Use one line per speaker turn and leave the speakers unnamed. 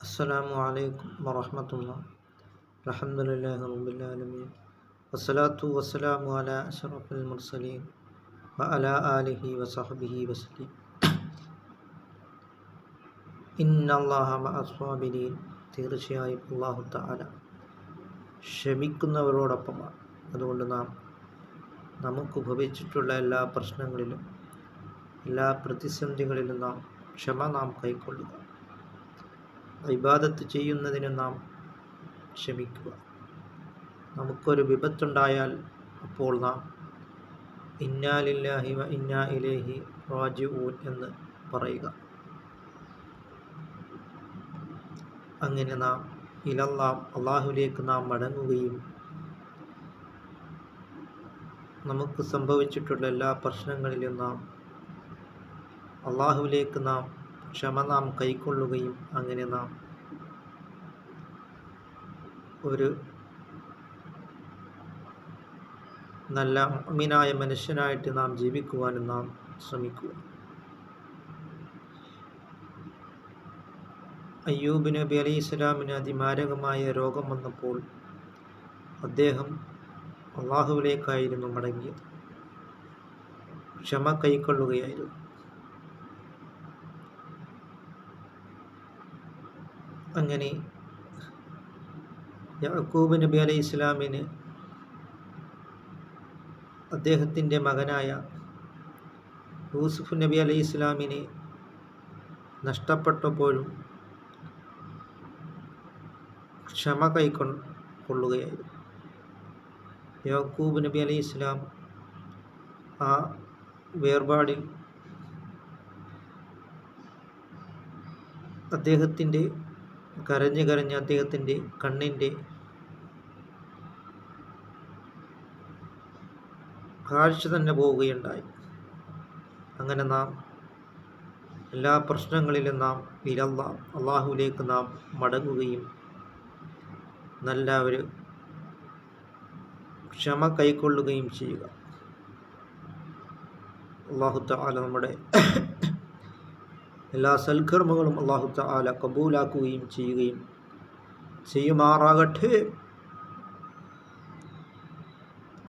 السلام عليكم ورحمة الله الحمد لله رب العالمين والصلاة والسلام على أشرف المرسلين وعلى آله وصحبه وسلم إن الله مع الصابرين തീർച്ചയായും അള്ളാഹു താല ക്ഷമിക്കുന്നവരോടൊപ്പമാണ് അതുകൊണ്ട് നാം നമുക്ക് ഭവിച്ചിട്ടുള്ള എല്ലാ പ്രശ്നങ്ങളിലും എല്ലാ പ്രതിസന്ധികളിലും നാം ക്ഷമ നാം കൈക്കൊള്ളുക ഇബാദത്ത് ചെയ്യുന്നതിന് നാം ക്ഷമിക്കുക. നമുക്കൊരു വിപത്തുണ്ടായാൽ അപ്പോൾ നാം ഇന്നാലില്ലാഹി വ ഇന്നാ ഇലേഹി റാജിഊൻ എന്ന് പറയുക. അങ്ങനെ നാം ഇലല്ലാം അള്ളാഹുലേക്ക് നാം മടങ്ങുകയും നമുക്ക് സംഭവിച്ചിട്ടുള്ള എല്ലാ പ്രശ്നങ്ങളിലും നാം അള്ളാഹുവിലേക്ക് നാം ക്ഷമ നാം കൈക്കൊള്ളുകയും അങ്ങനെ നാം ഒരു നല്ല അമീനായ മനുഷ്യനായിട്ട് നാം ജീവിക്കുവാനും നാം ശ്രമിക്കുക. അയ്യൂബ് നബി അലി ഇസ്ലാമിന് അതിമാരകമായ രോഗം വന്നപ്പോൾ അദ്ദേഹം അള്ളാഹുവിലേക്കായിരുന്നു മടങ്ങിയത്. ക്ഷമ കൈക്കൊള്ളുകയായിരുന്നു. അങ്ങനെ യാക്കൂബ് നബി അലൈഹി ഇസ്ലാമിന് അദ്ദേഹത്തിന്റെ മകനായ യൂസുഫ് നബി അലൈഹി ഇസ്ലാമിനെ നഷ്ടപ്പെട്ടപ്പോഴും ക്ഷമ കൈക്കൊള്ളുകയായിരുന്നു യാക്കൂബ് നബി അലൈഹി ഇസ്ലാം ആ വേർപാടിൽ അദ്ദേഹത്തിന്റെ കരഞ്ഞ് കരഞ്ഞ് അദ്ദേഹത്തിന്റെ കണ്ണിന്റെ കാഴ്ച തന്നെ പോവുകയുണ്ടായി. അങ്ങനെ നാം എല്ലാ പ്രശ്നങ്ങളിലും നാം ഇലല്ല അള്ളാഹുവിലേക്ക് നാം മടങ്ങുകയും നല്ല ഒരു ക്ഷമ കൈക്കൊള്ളുകയും ചെയ്യുക. അള്ളാഹു താല നമ്മുടെ എല്ലാ സൽക്കർമ്മങ്ങളും അള്ളാഹു താല കബൂലാക്കുകയും ചെയ്യുകയും ചെയ്യുമാറാകട്ടെ.